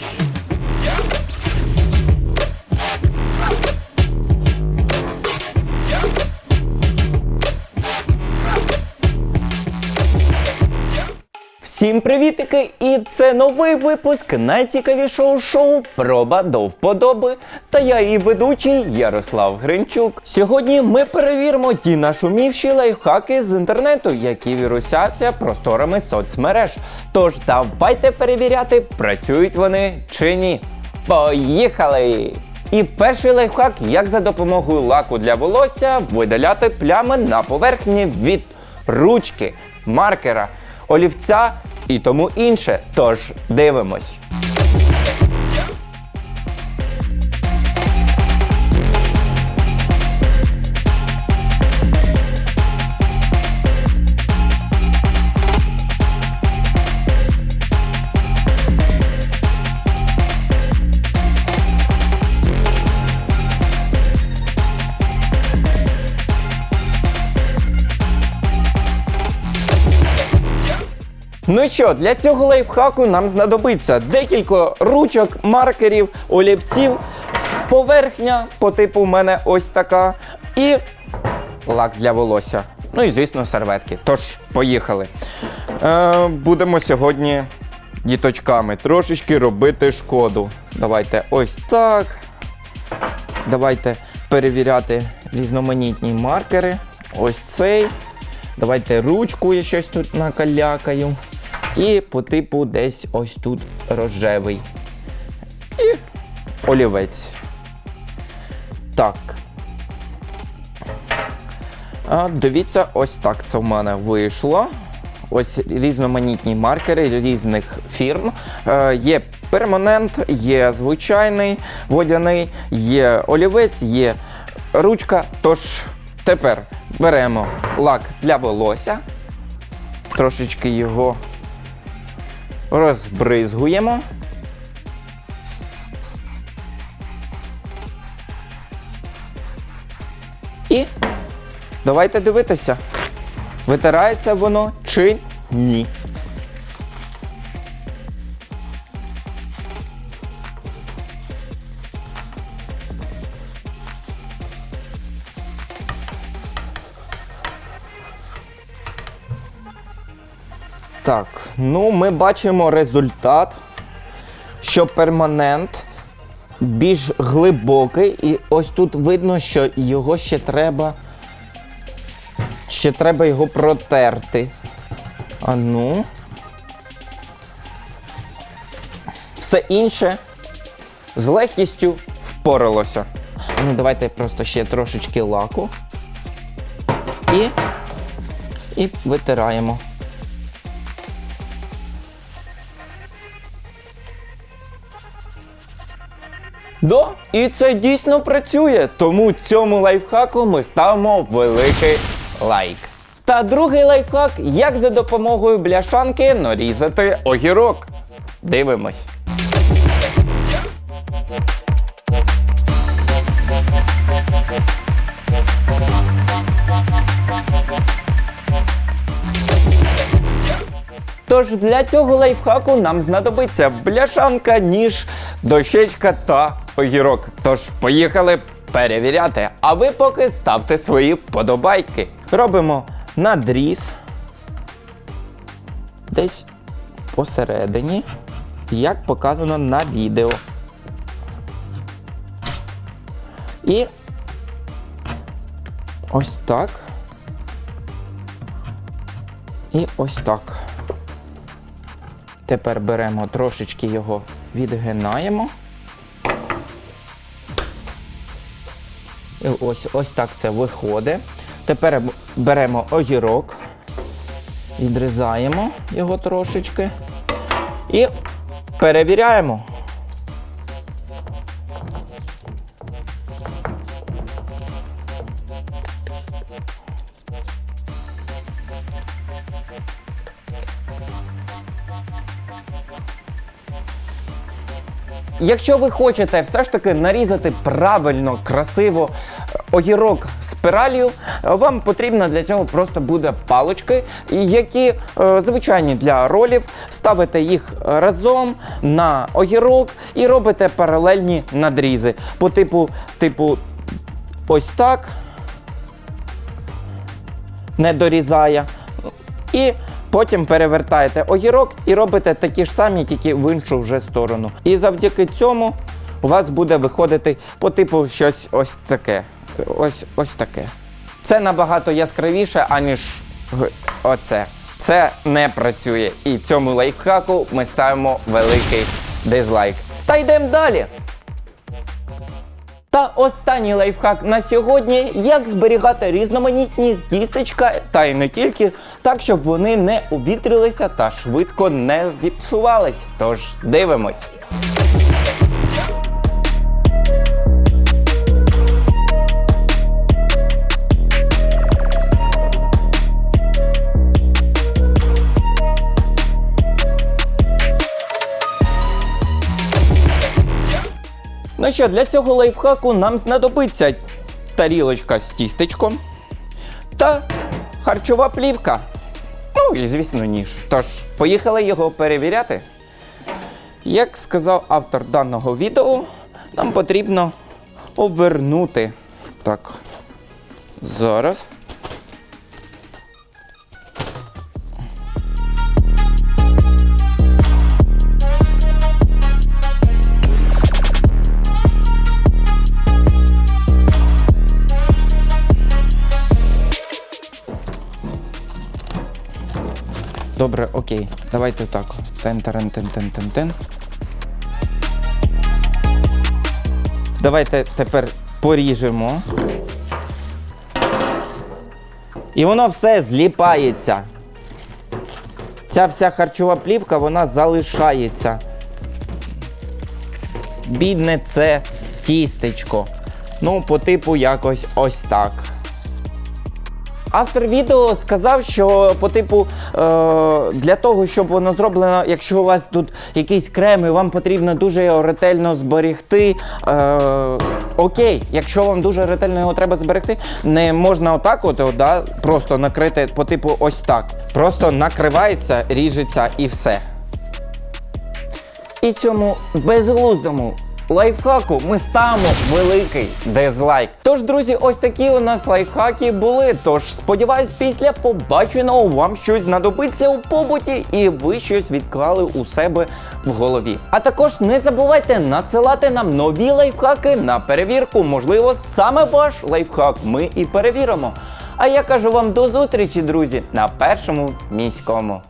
Thank you. Всім привітики! І це новий випуск найцікавішого шоу Проба до вподоби. Та я її ведучий Ярослав Гринчук. Сьогодні ми перевіримо ті нашумівші лайфхаки з інтернету, які вірусяться просторами соцмереж. Тож давайте перевіряти, працюють вони чи ні. Поїхали! І перший лайфхак, як за допомогою лаку для волосся видаляти плями на поверхні від ручки, маркера, олівця і тому інше. Тож дивимось. Ну що, для цього лайфхаку нам знадобиться декілька ручок, маркерів, олівців, поверхня по типу у мене ось така, і лак для волосся. Ну і звісно, серветки. Тож, поїхали. Е, будемо сьогодні діточками трошечки робити шкоду. Давайте ось так. Давайте перевіряти різноманітні маркери. Ось цей. Давайте ручку я щось тут накалякаю. І по типу десь ось тут рожевий. І олівець. Так. А, дивіться, ось так це в мене вийшло. Ось різноманітні маркери різних фірм. Е, є перманент, є звичайний водяний, є олівець, є ручка. Тож тепер беремо лак для волосся, трошечки його розбризгуємо. І давайте дивитися, витирається воно чи ні. Так, ну ми бачимо результат, що перманент більш глибокий, і ось тут видно, що його ще треба. Ще треба його протерти. А ну. Все інше з легкістю впоралося. Ну, давайте просто ще трошечки лаку. І, і витираємо. Да, і це дійсно працює. Тому цьому лайфхаку ми ставимо великий лайк. Та другий лайфхак, як за допомогою бляшанки нарізати огірок. Дивимось. Тож для цього лайфхаку нам знадобиться бляшанка, ніж, дощечка та огірок. Тож поїхали перевіряти. А ви поки ставте свої подобайки. Робимо надріз. Десь посередині, як показано на відео. І ось так. І ось так. Тепер беремо трошечки його відгинаємо. Ось, ось так це виходить. Тепер беремо огірок, відрізаємо його трошечки і перевіряємо. Якщо ви хочете все ж таки нарізати правильно, красиво е, огірок спіралью, е, вам потрібно для цього просто буде палочки, які е, звичайні для ролів. Ставите їх разом на огірок і робите паралельні надрізи по типу, типу, ось так. Не дорізає. І потім перевертаєте огірок і робите такі ж самі, тільки в іншу вже сторону. І завдяки цьому у вас буде виходити по типу щось ось таке. Ось ось таке. Це набагато яскравіше, аніж оце. Це не працює. І цьому лайфхаку ми ставимо великий дизлайк. Та йдемо далі. Та останній лайфхак на сьогодні, як зберігати різноманітні тістечка, та й не тільки, так щоб вони не увітрилися та швидко не зіпсувались. Тож дивимось. Ну що, для цього лайфхаку нам знадобиться тарілочка з тістечком та харчова плівка. Ну і, звісно, ніж. Тож, поїхали його перевіряти. Як сказав автор даного відео, нам потрібно обернути. Так. Зараз. Добре, окей. Давайте так. тен тен тен тен тен Давайте тепер поріжемо. І воно все зліпається. Ця вся харчова плівка, вона залишається. Бідне це тістечко. Ну, по типу якось ось так. Автор відео сказав, що по типу е, для того, щоб воно зроблено, якщо у вас тут якийсь крем і вам потрібно дуже його ретельно зберегти. Е, окей, якщо вам дуже ретельно його треба зберегти, не можна отак, от, да, просто накрити по типу ось так. Просто накривається, ріжеться і все. І цьому безглуздому лайфхаку ми ставимо великий дизлайк. Тож, друзі, ось такі у нас лайфхаки були. Тож сподіваюсь, після побаченого вам щось знадобиться у побуті, і ви щось відклали у себе в голові. А також не забувайте надсилати нам нові лайфхаки на перевірку. Можливо, саме ваш лайфхак ми і перевіримо. А я кажу вам до зустрічі, друзі, на першому міському.